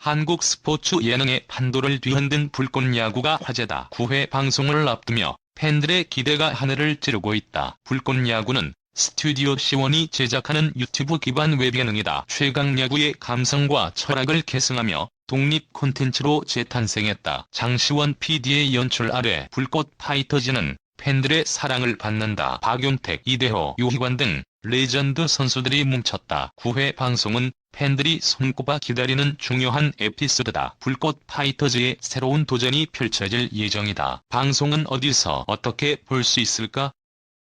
한국 스포츠 예능의 판도를 뒤흔든 불꽃 야구가 화제다. 9회 방송을 앞두며 팬들의 기대가 하늘을 찌르고 있다. 불꽃 야구는 스튜디오 시원이 제작하는 유튜브 기반 웹예능이다. 최강 야구의 감성과 철학을 계승하며 독립 콘텐츠로 재탄생했다. 장시원 PD의 연출 아래 불꽃 파이터즈는 팬들의 사랑을 받는다. 박용택, 이대호, 유희관 등 레전드 선수들이 뭉쳤다. 9회 방송은 팬들이 손꼽아 기다리는 중요한 에피소드다. 불꽃 파이터즈의 새로운 도전이 펼쳐질 예정이다. 방송은 어디서 어떻게 볼 수 있을까?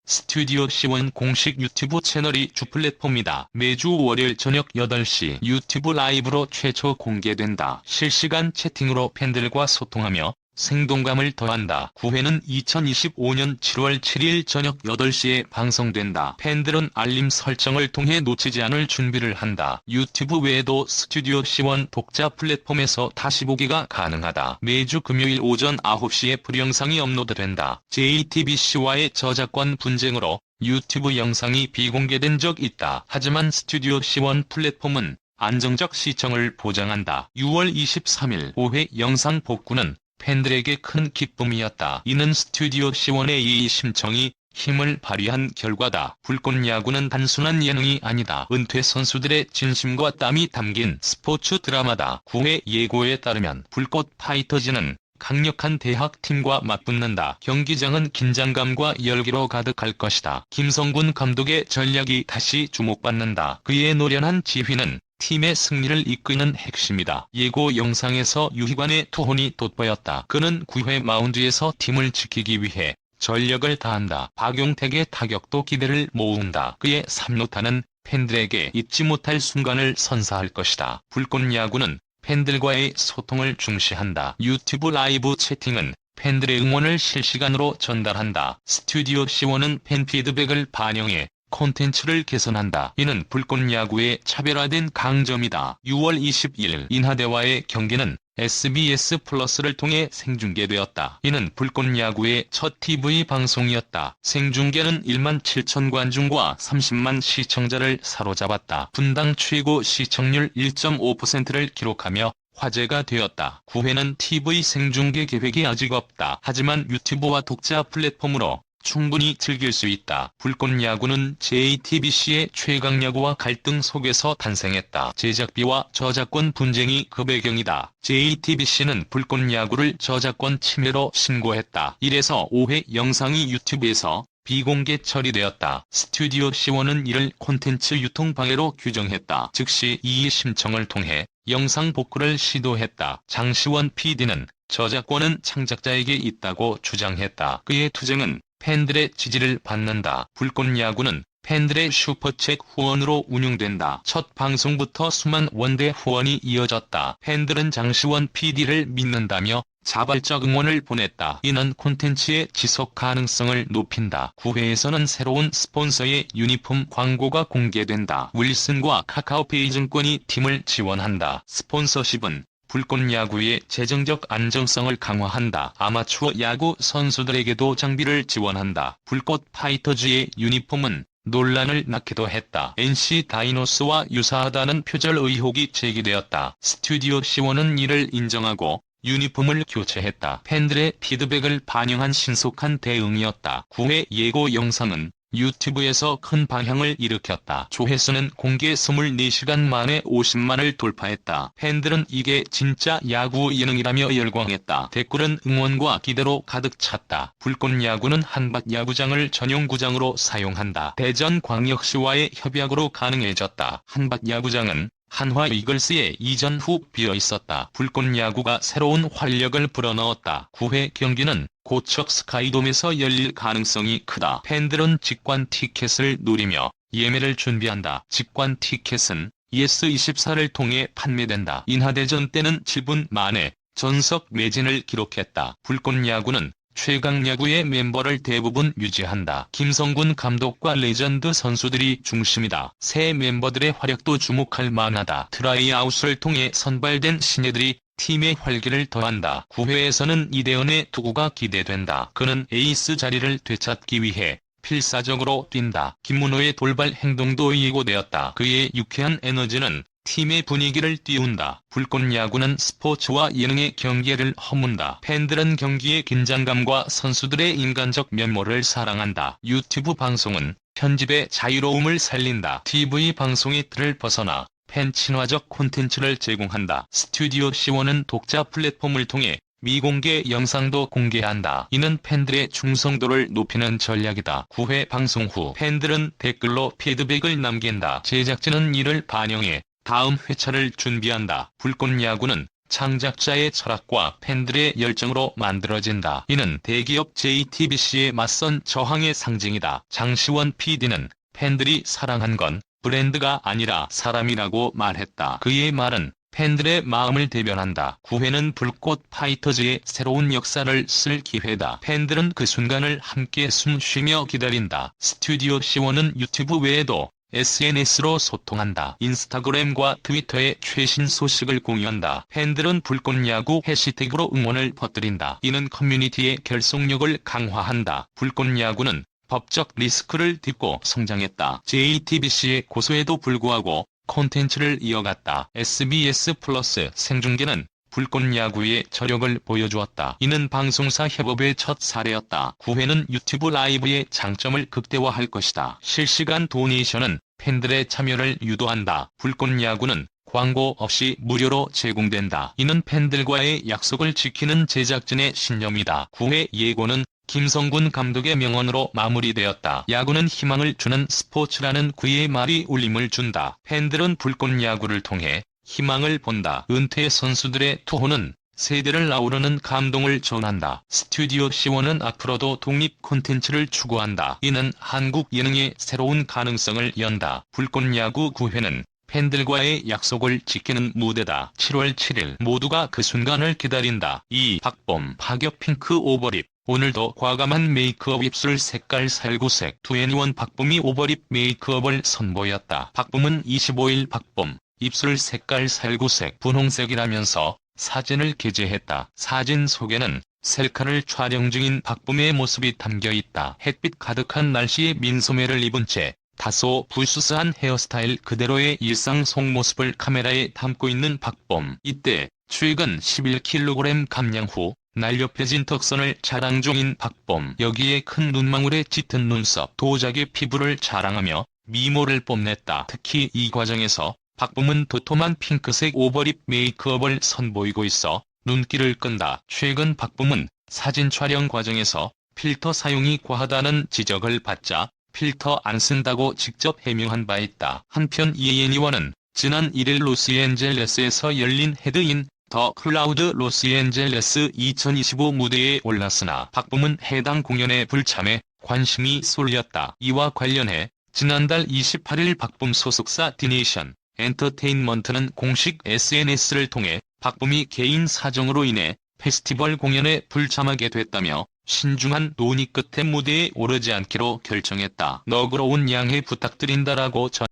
스튜디오 시원 공식 유튜브 채널이 주 플랫폼이다. 매주 월요일 저녁 8시 유튜브 라이브로 최초 공개된다. 실시간 채팅으로 팬들과 소통하며 생동감을 더한다. 9회는 2025년 7월 7일 저녁 8시에 방송된다. 팬들은 알림 설정을 통해 놓치지 않을 준비를 한다. 유튜브 외에도 스튜디오 C1 독자 플랫폼에서 다시 보기가 가능하다. 매주 금요일 오전 9시에 불영상이 업로드된다. JTBC와의 저작권 분쟁으로 유튜브 영상이 비공개된 적 있다. 하지만 스튜디오 C1 플랫폼은 안정적 시청을 보장한다. 6월 23일 5회 영상 복구는 팬들에게 큰 기쁨이었다. 이는 스튜디오 C1의 이의 심청이 힘을 발휘한 결과다. 불꽃 야구는 단순한 예능이 아니다. 은퇴 선수들의 진심과 땀이 담긴 스포츠 드라마다. 9회 예고에 따르면 불꽃 파이터즈는 강력한 대학팀과 맞붙는다. 경기장은 긴장감과 열기로 가득할 것이다. 김성군 감독의 전략이 다시 주목받는다. 그의 노련한 지휘는 팀의 승리를 이끄는 핵심이다. 예고 영상에서 유희관의 투혼이 돋보였다. 그는 9회 마운드에서 팀을 지키기 위해 전력을 다한다. 박용택의 타격도 기대를 모은다. 그의 3루타는 팬들에게 잊지 못할 순간을 선사할 것이다. 불꽃 야구는 팬들과의 소통을 중시한다. 유튜브 라이브 채팅은 팬들의 응원을 실시간으로 전달한다. 스튜디오 C1은 팬 피드백을 반영해 콘텐츠를 개선한다. 이는 불꽃 야구의 차별화된 강점이다. 6월 21일 인하대와의 경기는 SBS 플러스를 통해 생중계되었다. 이는 불꽃 야구의 첫 TV 방송이었다. 생중계는 1만 7천 관중과 30만 시청자를 사로잡았다. 분당 최고 시청률 1.5%를 기록하며 화제가 되었다. 9회는 TV 생중계 계획이 아직 없다. 하지만 유튜브와 독자 플랫폼으로 충분히 즐길 수 있다. 불꽃 야구는 JTBC의 최강 야구와 갈등 속에서 탄생했다. 제작비와 저작권 분쟁이 그 배경이다. JTBC는 불꽃 야구를 저작권 침해로 신고했다. 이래서 5회 영상이 유튜브에서 비공개 처리되었다. 스튜디오 C1은 이를 콘텐츠 유통 방해로 규정했다. 즉시 이의 심청을 통해 영상 복구를 시도했다. 장시원 PD는 저작권은 창작자에게 있다고 주장했다. 그의 투쟁은 팬들의 지지를 받는다. 불꽃 야구는 팬들의 슈퍼챗 후원으로 운영된다. 첫 방송부터 수만 원대 후원이 이어졌다. 팬들은 장시원 PD를 믿는다며 자발적 응원을 보냈다. 이는 콘텐츠의 지속 가능성을 높인다. 9회에서는 새로운 스폰서의 유니폼 광고가 공개된다. 윌슨과 카카오페이 증권이 팀을 지원한다. 스폰서십은 불꽃 야구의 재정적 안정성을 강화한다. 아마추어 야구 선수들에게도 장비를 지원한다. 불꽃 파이터즈의 유니폼은 논란을 낳기도 했다. NC 다이노스와 유사하다는 표절 의혹이 제기되었다. 스튜디오 C1은 이를 인정하고 유니폼을 교체했다. 팬들의 피드백을 반영한 신속한 대응이었다. 9회 예고 영상은 유튜브에서 큰 방향을 일으켰다. 조회수는 공개 24시간 만에 50만을 돌파했다. 팬들은 이게 진짜 야구 예능이라며 열광했다. 댓글은 응원과 기대로 가득 찼다. 불꽃 야구는 한밭 야구장을 전용 구장으로 사용한다. 대전광역시와의 협약으로 가능해졌다. 한밭 야구장은 한화 이글스의 이전 후 비어 있었다. 불꽃 야구가 새로운 활력을 불어넣었다. 9회 경기는 고척 스카이돔에서 열릴 가능성이 크다. 팬들은 직관 티켓을 노리며 예매를 준비한다. 직관 티켓은 ES24를 통해 판매된다. 인하대전 때는 7분 만에 전석 매진을 기록했다. 불꽃 야구는 최강 야구의 멤버를 대부분 유지한다. 김성군 감독과 레전드 선수들이 중심이다. 새 멤버들의 활약도 주목할 만하다. 트라이아웃을 통해 선발된 신예들이 팀의 활기를 더한다. 9회에서는 이대현의 투구가 기대된다. 그는 에이스 자리를 되찾기 위해 필사적으로 뛴다. 김문호의 돌발 행동도 예고되었다. 그의 유쾌한 에너지는 팀의 분위기를 띄운다. 불꽃 야구는 스포츠와 예능의 경계를 허문다. 팬들은 경기의 긴장감과 선수들의 인간적 면모를 사랑한다. 유튜브 방송은 편집의 자유로움을 살린다. TV 방송의 틀을 벗어나 팬 친화적 콘텐츠를 제공한다. 스튜디오 C1은 독자 플랫폼을 통해 미공개 영상도 공개한다. 이는 팬들의 충성도를 높이는 전략이다. 9회 방송 후 팬들은 댓글로 피드백을 남긴다. 제작진은 이를 반영해 다음 회차를 준비한다. 불꽃 야구는 창작자의 철학과 팬들의 열정으로 만들어진다. 이는 대기업 JTBC에 맞선 저항의 상징이다. 장시원 PD는 팬들이 사랑한 건 브랜드가 아니라 사람이라고 말했다. 그의 말은 팬들의 마음을 대변한다. 9회는 불꽃 파이터즈의 새로운 역사를 쓸 기회다. 팬들은 그 순간을 함께 숨 쉬며 기다린다. 스튜디오 C1은 유튜브 외에도 SNS로 소통한다. 인스타그램과 트위터에 최신 소식을 공유한다. 팬들은 불꽃 야구 해시태그로 응원을 퍼뜨린다. 이는 커뮤니티의 결속력을 강화한다. 불꽃 야구는 법적 리스크를 딛고 성장했다. JTBC의 고소에도 불구하고 콘텐츠를 이어갔다. SBS 플러스 생중계는 불꽃 야구의 저력을 보여주었다. 이는 방송사 협업의 첫 사례였다. 9회는 유튜브 라이브의 장점을 극대화할 것이다. 실시간 도네이션은 팬들의 참여를 유도한다. 불꽃 야구는 광고 없이 무료로 제공된다. 이는 팬들과의 약속을 지키는 제작진의 신념이다. 9회 예고는 김성군 감독의 명언으로 마무리되었다. 야구는 희망을 주는 스포츠라는 그의 말이 울림을 준다. 팬들은 불꽃 야구를 통해 희망을 본다. 은퇴 선수들의 투호는 세대를 아우르는 감동을 전한다. 스튜디오 C1은 앞으로도 독립 콘텐츠를 추구한다. 이는 한국 예능의 새로운 가능성을 연다. 불꽃 야구 9회는 팬들과의 약속을 지키는 무대다. 7월 7일 모두가 그 순간을 기다린다. 2. 박범 파격 핑크 오버립 오늘도 과감한 메이크업 입술 색깔 살구색 2NE1 박범이 오버립 메이크업을 선보였다. 박범은 25일 박범 입술 색깔 살구색 분홍색이라면서 사진을 게재했다. 사진 속에는 셀카를 촬영 중인 박범의 모습이 담겨 있다. 햇빛 가득한 날씨에 민소매를 입은 채 다소 부스스한 헤어스타일 그대로의 일상 속 모습을 카메라에 담고 있는 박범. 이때 최근 11kg 감량 후 날렵해진 턱선을 자랑 중인 박범. 여기에 큰 눈망울에 짙은 눈썹, 도자기 피부를 자랑하며 미모를 뽐냈다. 특히 이 과정에서 박범은 도톰한 핑크색 오버립 메이크업을 선보이고 있어 눈길을 끈다. 최근 박범은 사진 촬영 과정에서 필터 사용이 과하다는 지적을 받자 필터 안 쓴다고 직접 해명한 바 있다. 한편 이에니원은 지난 1일 로스앤젤레스에서 열린 헤드인 더 클라우드 로스앤젤레스 2025 무대에 올랐으나 박범은 해당 공연에 불참해 관심이 쏠렸다. 이와 관련해 지난달 28일 박범 소속사 디네이션 엔터테인먼트는 공식 SNS를 통해 박범이 개인 사정으로 인해 페스티벌 공연에 불참하게 됐다며 신중한 논의 끝에 무대에 오르지 않기로 결정했다. 너그러운 양해 부탁드린다라고 전